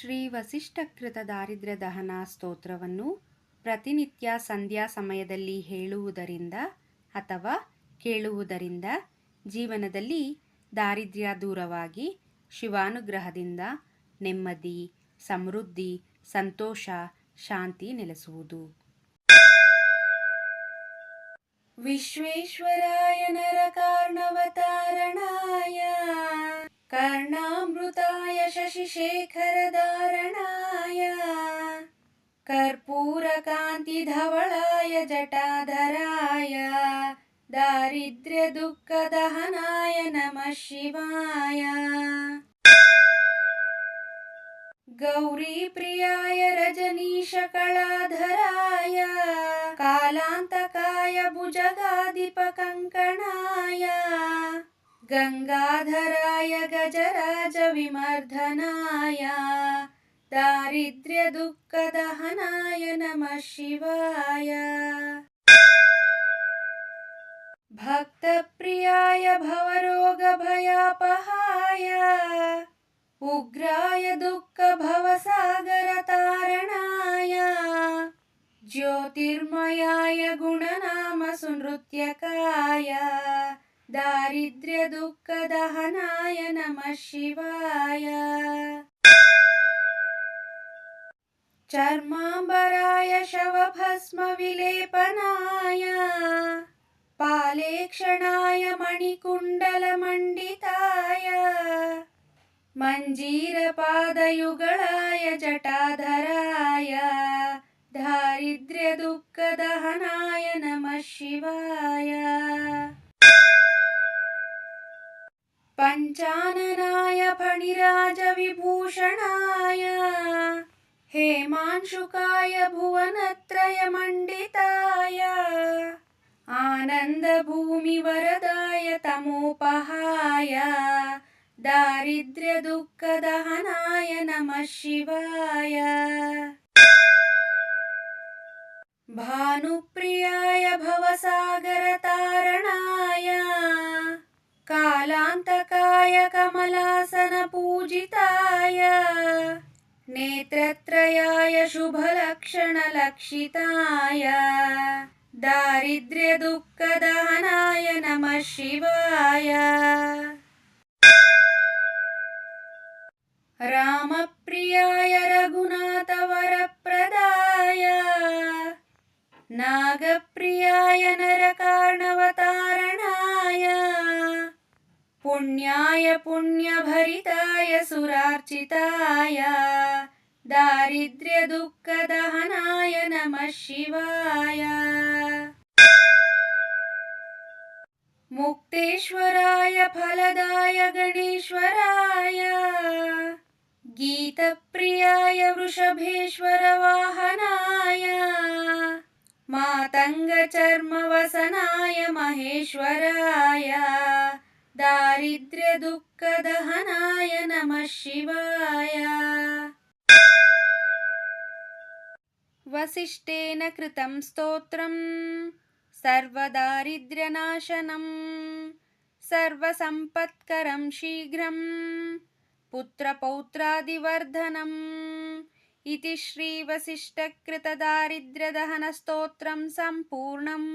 ಶ್ರೀ ವಸಿಷ್ಠಕೃತ ದಾರಿದ್ರ್ಯ ದಹನ ಸ್ತೋತ್ರವನ್ನು ಪ್ರತಿನಿತ್ಯ ಸಂಧ್ಯಾ ಸಮಯದಲ್ಲಿ ಹೇಳುವುದರಿಂದ ಅಥವಾ ಕೇಳುವುದರಿಂದ ಜೀವನದಲ್ಲಿ ದಾರಿದ್ರ್ಯ ದೂರವಾಗಿ ಶಿವಾನುಗ್ರಹದಿಂದ ನೆಮ್ಮದಿ, ಸಮೃದ್ಧಿ, ಸಂತೋಷ, ಶಾಂತಿ ನೆಲೆಸುವುದು. ವಿಶ್ವೇಶ್ವರಾಯ ನರಕಾರ್ಣವತಾರಣಾಯ शशिशेखरधारणाय कर्पूरकान्तिधवळाय जटाधराय। दारिद्र्यदुःखदहनाय नमः शिवाय। गौरीप्रियाय रजनीशकलाधराय कालान्तकाय भुजगाधिपकङ्कणाय गङ्गाधराय गजराजविमर्दनाय दारिद्र्यदुःखदहनाय नमः शिवाय भक्तप्रियाय भवरोगभयापहाय उग्राय दुःखभवसागरतारणाय ज्योतिर्मयाय गुणनामसुनृत्यकाय दारिद्र्यदुःखदहनाय नमः शिवाय। चर्माम्बराय शवभस्मविलेपनाय। पालेक्षणाय मणिकुण्डलमण्डिताय। मञ्जीरपादयुगळाय जटाधराय। दारिद्र्यदुःखदहनाय नमः शिवाय पञ्चाननाय फणिराजविभूषणाय हेमांशुकाय भुवनत्रयमण्डिताय आनन्दभूमिवरदाय तमोपहाय दारिद्र्यदुःखदहनाय नमः शिवाय। भानुप्रियाय भवसागरतारणाय कालान्तकाय कमलासनपूजिताय नेत्रत्रयाय शुभलक्षणलक्षिताय दारिद्र्यदुःखदहनाय नमः शिवाय रामप्रियाय रघुनाथवरप्रदाय नागप्रियाय नरकार्णवतारणाय पुण्याय पुण्यभरिताय सुरार्चिताय दारिद्र्यदुःखदहनाय नमः शिवाय मुक्तेश्वराय फलदाय गणेश्वराय गीतप्रियाय वृषभेश्वरवाहनाय मातङ्गचर्मवसनाय महेश्वराय दारिद्र्यदुःखदहनाय नमः शिवाय वसिष्ठेन कृतं स्तोत्रं सर्वदारिद्र्यनाशनं सर्वसम्पत्करं शीघ्रं पुत्रपौत्रादिवर्धनम् इति श्रीवसिष्ठकृतदारिद्र्यदहनस्तोत्रं सम्पूर्णम्